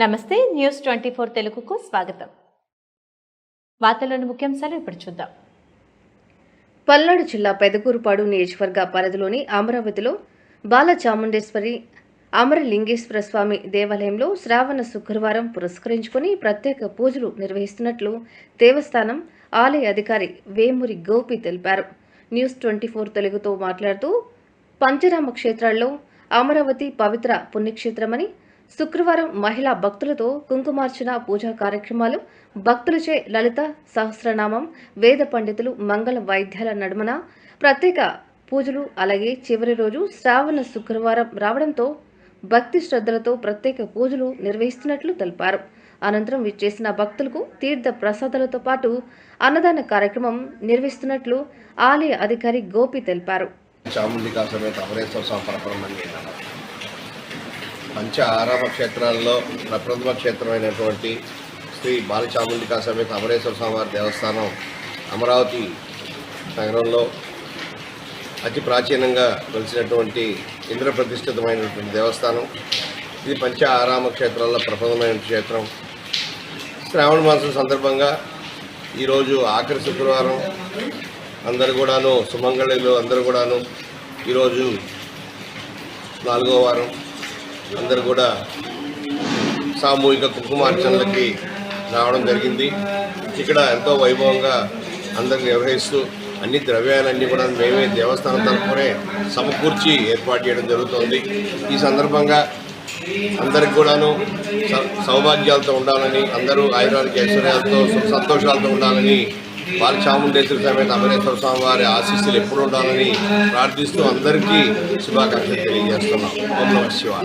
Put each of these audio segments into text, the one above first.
నమస్తే news twenty four తెలుగుకు స్వాగతం. వార్తలోని ముఖ్యాంశాలు ఇప్పుడు చూద్దాం. పల్నాడు జిల్లా పెదకూరుపాడు నియోజకవర్గ పరిధిలోని అమరావతిలో బాలచాముండేశ్వరి అమరలింగేశ్వర స్వామి దేవాలయంలో శ్రావణ శుక్రవారం పురస్కరించుకుని ప్రత్యేక పూజలు నిర్వహిస్తున్నట్లు దేవస్థానం ఆలయ అధికారి వేమూరి గోపి తెలిపారు. న్యూస్ ట్వంటీ ఫోర్ తెలుగుతో మాట్లాడుతూ పంచరామ క్షేత్రాల్లో అమరావతి పవిత్ర పుణ్యక్షేత్రమని శుక్రవారం మహిళా భక్తులతో కుంకుమార్చన పూజా కార్యక్రమాలు. భక్తులచే లలిత సహస్రనామం వేద పండితులు మంగళ వైద్యాల నడుమన. ప్రత్యేక పూజలు అలాగే చివరి రోజు శ్రావణ శుక్రవారం రావడంతో భక్తి శ్రద్ధలతో ప్రత్యేక పూజలు నిర్వహిస్తున్నట్లు తెలిపారు. అనంతరం విచ్చేసిన భక్తులకు తీర్థ ప్రసాదాలతో పాటు అన్నదాన కార్యక్రమం నిర్వహిస్తున్నట్లు ఆలయ అధికారి గోపి తెలిపారు. చాముండికా సమేత అమరేశ్వర స్వామి పరబ్రహ్మణ్య పంచ ఆరామ క్షేత్రాల్లో ప్రప్రథమ క్షేత్రమైనటువంటి శ్రీ బాలచాముండికా సమేత అమరేశ్వర స్వామివారి దేవస్థానం అమరావతి నగరంలో అతి ప్రాచీనంగా కలిసినటువంటి ఇంద్ర ప్రతిష్ఠితమైనటువంటి దేవస్థానం. ఇది పంచ ఆరామ క్షేత్రాల్లో ప్రప్రథమైన క్షేత్రం. శ్రావణ మాసం సందర్భంగా ఈరోజు ఆఖరి శుక్రవారం. అందరు కూడాను సుమంగళిలో అందరూ కూడాను ఈరోజు నాలుగో వారం. అందరు కూడా సామూహిక కుంకుమార్చనలకి రావడం జరిగింది. ఇక్కడ ఎంతో వైభవంగా అందరు నిర్వహిస్తూ అన్ని ద్రవ్యాలన్నీ కూడా మేమే దేవస్థానం తరఫునే సమకూర్చి ఏర్పాటు చేయడం జరుగుతోంది. ఈ సందర్భంగా అందరికి కూడాను సౌభాగ్యాలతో ఉండాలని అందరూ ఆయురానికి ఐశ్వర్యాలతో సంతోషాలతో ఉండాలని బాలచాముండేశ్వరి సమేత అమరేశ్వర స్వామి వారి ఆశీస్సులు ఎప్పుడు ఉండాలని ప్రార్థిస్తూ అందరికీ శుభాకాంక్షలు తెలియజేస్తున్నాం. ఓం నమ శివాయ.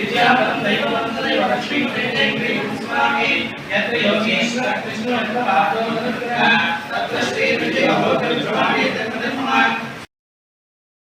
విద్యాపరం దైవవంతదైవ లక్ష్మీ ప్రేతే శ్రీ స్వామి